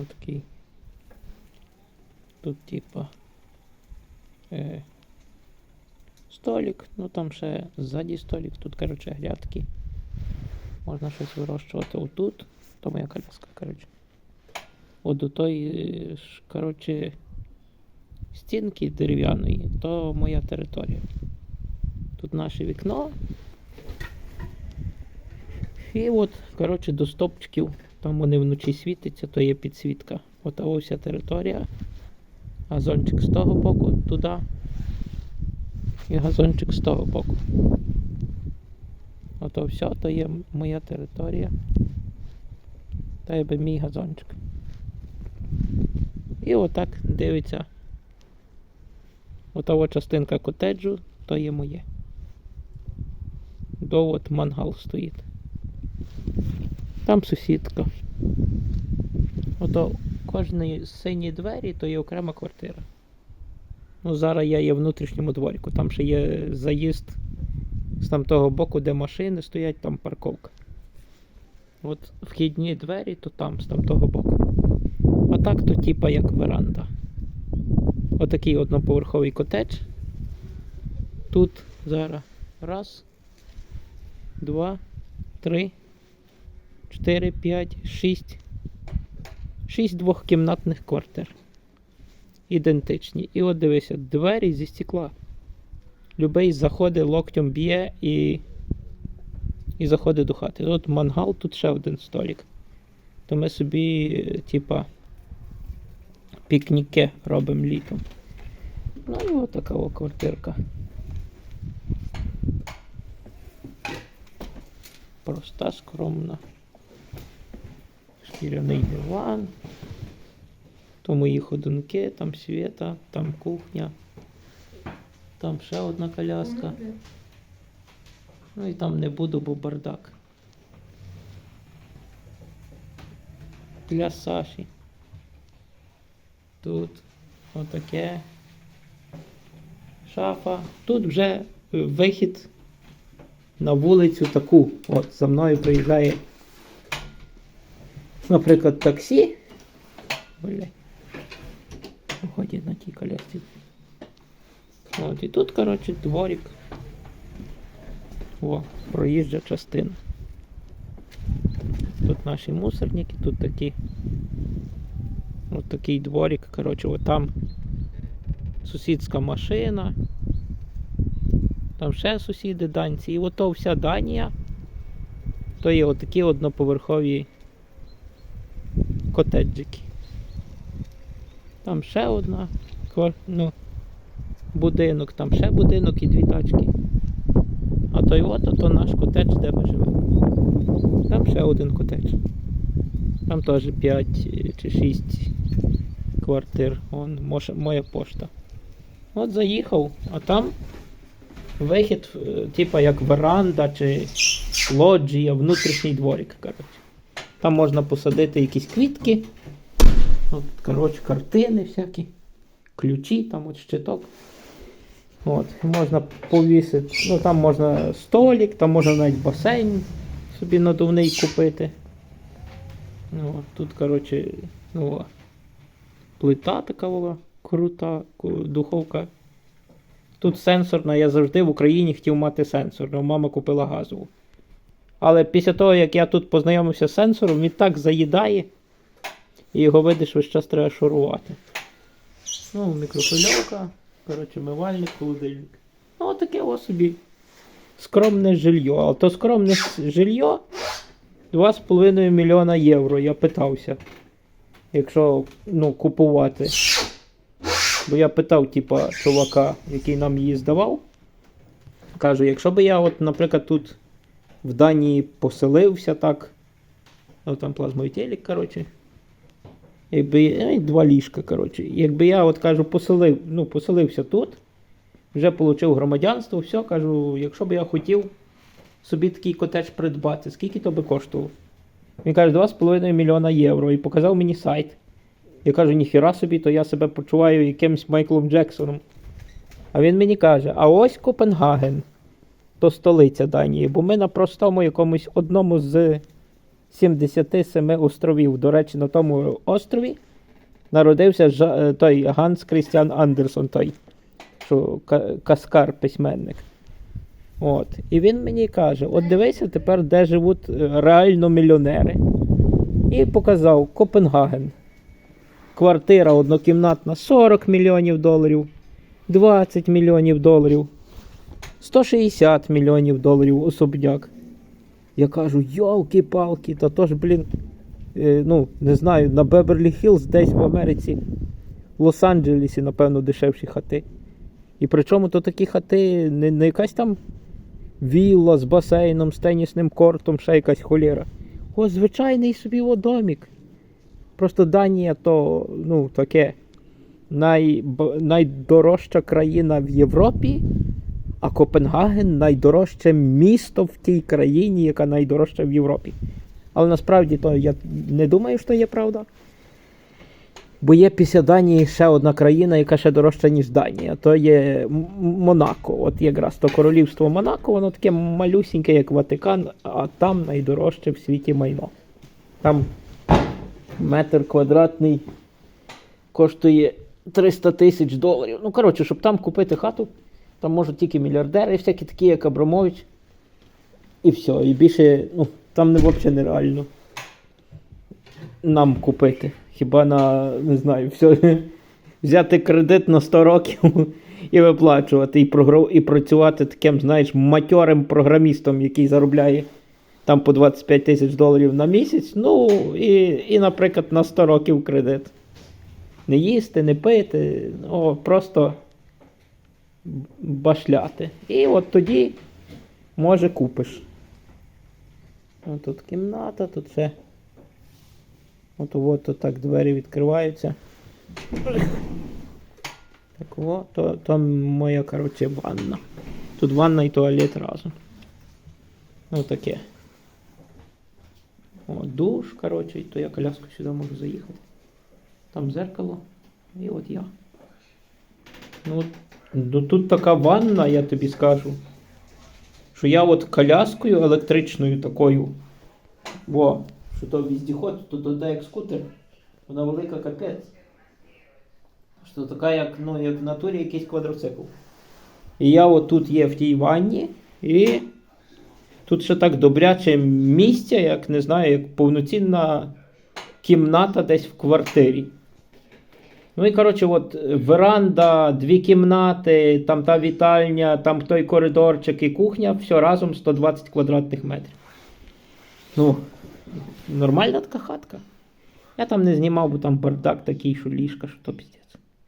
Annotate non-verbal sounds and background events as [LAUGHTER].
Ось такий. Тут типа е, столик, ну там ще ззаді столик, тут, коротше, грядки. Можна щось вирощувати отут. То моя коляска, коротше. От до тої, ж, коротше, стінки дерев'яної, то моя територія. Тут наше вікно. І от, коротше, до стопчиків, там вони вночі світяться, то є підсвітка. От а ось вся територія. Газончик з того боку туди. І газончик з того боку. Ото все, то є моя територія. Та якби мій газончик. І отак дивиться. Ота частинка котеджу, то є моє. До от мангал стоїть. Там сусідка. Ото кожної сині двері то є окрема квартира. Ну, зараз я є в внутрішньому дворіку. Там ще є заїзд з там того боку, де машини стоять, там парковка. От вхідні двері, то там, з там того боку. А так то типа як веранда. Отакий одноповерховий котедж. Тут зараз раз, два, три, чотири, п'ять, шість. Шість двохкімнатних квартир. Ідентичні. І от дивися, двері зі стекла. Любий заходить, локтем б'є і. І заходить до хати. От мангал, тут ще один столик. То ми собі, типа, пікніки робимо літом. Ну і от така о квартирка. Проста, скромна. Шкіряний диван. То мої ходунки, там світа, там кухня. Там ще одна коляска. Ну і там не буду, бо бардак. Для Саші. Тут отаке. Шафа. Тут вже вихід на вулицю таку. От за мною приїжджає, наприклад, таксі. Бля. На тій колясці. От, і тут, коротше, дворик. О, проїжджа частина. Тут наші мусорники, тут такі. От такий дворик, коротше, от там сусідська машина. Там ще сусіди данці. І ото вся Данія. То є отакі одноповерхові котеджики. Там ще одна ну, будинок, там ще будинок і дві тачки. А той от, то наш котедж, де ми живемо. Там ще один котедж. Там теж 5 чи 6 квартир. Вон моя пошта. От заїхав, а там вихід, е, типа як веранда чи лоджія, внутрішній дворик. Коротше. Там можна посадити якісь квітки. От, коротше, картини всякі, ключі, там от щиток. От, можна повісити. Ну там можна столик, там можна навіть басейн собі надувний купити. Ну, от, тут, коротше, ну, плита така була крута, духовка. Тут сенсорна, я завжди в Україні хотів мати сенсорну, мама купила газову. Але після того, як я тут познайомився з сенсором, він так заїдає, і його видиш, весь час треба шурувати. Ну, мікрохвильовка, коротше, мивальник, холодильник. Ну, отаке ось собі скромне жилье. А то скромне жилье 2,5 мільйона євро, я питався. Якщо ну, купувати. Бо я питав, типа, чувака, який нам її здавав. Кажу, якщо би я, от, наприклад, тут в Данії поселився так. Ну там плазмовий телек, коротше. Якби ну, два ліжка, коротше. Якби я от кажу, поселив, ну, поселився тут, вже отримав громадянство, все, кажу, якщо б я хотів собі такий котедж придбати, скільки то би коштував? Він каже, 2,5 мільйона євро і показав мені сайт. Я кажу, ніхіра собі, то я себе почуваю якимсь Майклом Джексоном. А він мені каже: а ось Копенгаген, то столиця Данії, бо ми на простому якомусь одному з 77 островів. До речі, на тому острові народився Жа- е, той Ганс Крістіан Андерсон, той, що каскар письменник. От. І він мені каже: от дивися тепер, де живуть е, реально мільйонери. І показав Копенгаген. Квартира однокімнатна 40 мільйонів доларів, 20 мільйонів доларів, 160 мільйонів доларів особняк. Я кажу, йолки-палки, та то ж, блін, е, ну, не знаю, на Беверлі Хіллз десь в Америці, в Лос-Анджелесі, напевно, дешевші хати. І причому то такі хати не, не якась там вілла з басейном, з тенісним кортом, ще якась холєра. О, звичайний собі о, домік. Просто Данія то, ну, таке най, найдорожча країна в Європі, а Копенгаген найдорожче місто в тій країні, яка найдорожча в Європі. Але насправді то я не думаю, що є правда. Бо є після Данії ще одна країна, яка ще дорожча, ніж Данія. То є Монако. От якраз то королівство Монако, воно таке малюсіньке, як Ватикан, а там найдорожче в світі майно. Там метр квадратний коштує 300 тисяч доларів. Ну, коротше, щоб там купити хату, там можуть тільки мільярдери, всякі такі, як Абрамович. І все. І більше, ну, там не взагалі нереально нам купити. Хіба на, не знаю, все, [LAUGHS] взяти кредит на 100 років [LAUGHS] і виплачувати, і, програ... і працювати таким, знаєш, матьорим програмістом, який заробляє там по 25 тисяч доларів на місяць. Ну, і, і, наприклад, на 100 років кредит. Не їсти, не пити, ну, просто башляти. І от тоді, може, купиш. Ось тут кімната, тут ще. От от, так двері відкриваються. Так от, то, то моя, коротше, ванна. Тут ванна і туалет разом. Ну таке. О, душ, коротше, то я коляску сюди можу заїхати. Там зеркало. І от я. Ну, от, ну тут така ванна, я тобі скажу. Що я от коляскою електричною такою. Во, що то віздіход, то туди як скутер. Вона велика капець. Що така, як, ну, як в натурі якийсь квадроцикл. І я от тут є в тій ванні, і тут ще так добряче місця, як не знаю, як повноцінна кімната десь в квартирі. Ну і коротше, от е, веранда, дві кімнати, там та вітальня, там той коридорчик і кухня, все разом 120 квадратних метрів. Ну, нормальна така хатка. Я там не знімав, бо там бардак такий, що ліжка, що то піздець.